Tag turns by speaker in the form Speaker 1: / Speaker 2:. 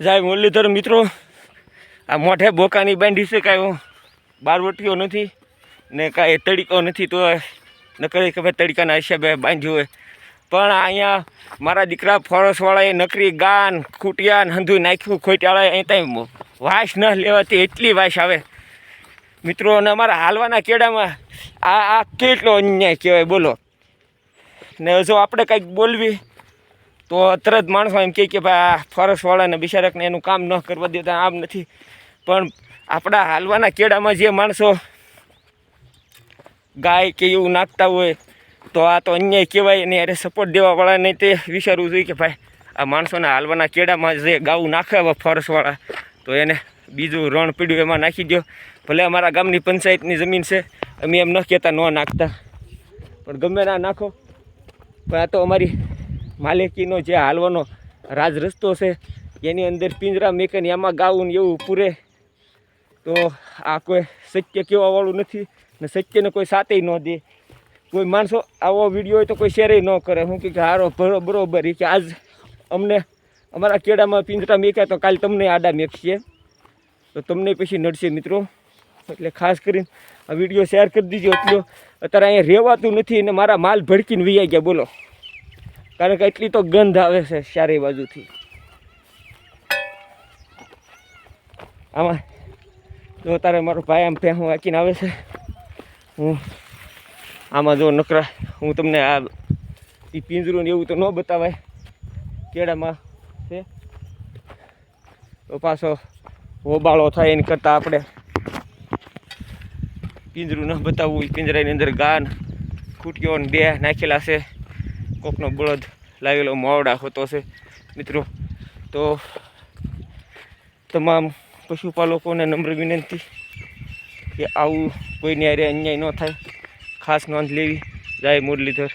Speaker 1: જાય મુરલીધર મિત્રો. આ મોઢે બોકાની બાંધી છે કાંઈ બારવટીઓ નથી ને કાંઈ તડીકો નથી તો નકરી કે ભાઈ તડીકાના હિસાબે બાંધ્યું હોય. પણ અહીંયા મારા દીકરા ફોરસવાળાએ નકરી ગાન, ખૂટિયાન હંધું નાખ્યું, ખોટિયાળાએ અહીં ત્યાં વાસ ન લેવાથી એટલી વાસ આવે. મિત્રો, અને અમારા હાલવાના કેડામાં આ આ કેટલો અન્યાય કહેવાય, બોલો. ને જો આપણે કંઈક બોલવી તો તરત માણસો એમ કહે કે ભાઈ આ ફોરેસ્ટવાળાને બિચારાકને એનું કામ ન કરવા દેતા આમ નથી. પણ આપણા હાલવાના કેડામાં જે માણસો ગાય કે એવું નાખતા હોય, તો આ તો અન્યાય કહેવાય અને અરે સપોર્ટ દેવાવાળાને તે વિચારવું જોઈએ કે ભાઈ, આ માણસોના હાલવાના કેડામાં જે ગાવું નાખે હવે ફોરેસ્ટવાળા તો એને બીજું રણ પીડ્યું એમાં નાખી દો ભલે અમારા ગામની પંચાયતની જમીન છે, અમે એમ ન કહેતા, ન નાખતા. પણ ગમે ના નાખો. પણ આ તો અમારી માલિકીનો જે હાલવાનો રાજ રસ્તો છે, એની અંદર પિંજરા મેકન એમાં ગાવું ને એવું પૂરે. તો આ કોઈ સત્ય કહેવાવાળું નથી ને સત્યને કોઈ સાથે ન દે. કોઈ માણસો આવો વીડિયો હોય તો કોઈ શેરે ન કરે. હું કે હારો બરો- બરોબર એ કે આજ અમને અમારા કેળામાં પિંજરા મેક્યા તો કાલે તમને આડા મેકશે. તો તમને પછી નડશે મિત્રો. એટલે ખાસ કરીને આ વીડિયો શેર કરી દીજો. એટલો અત્યારે અહીંયા રહેવાતું નથી અને મારા માલ ભડકીને વૈયા ગયા. બોલો. કારણ કે એટલી તો ગંધ આવે છે ચારે બાજુથી. આમાં જો તારે મારો ભાઈ આમ ભેહું વાંચીને આવે છે, હું આમાં જો નકરા, હું તમને આ એ પિંજરું ને એવું તો ન બતાવાય, કેળામાં છે. તો પાછો હોબાળો થાય એની કરતાં આપણે પિંજરું ન બતાવવું એ પિંજરાની અંદર ગાન, ખૂટ્યો ને બે નાખેલા છે. કોકનો બળદ લાગેલો માવડા હોતો છે, મિત્રો. તો તમામ પશુપાલકોને નમ્ર વિનંતી કે આવું કોઈને અરે અન્યાય ન થાય. ખાસ નોંધ લેવી. જય મુરલીધર.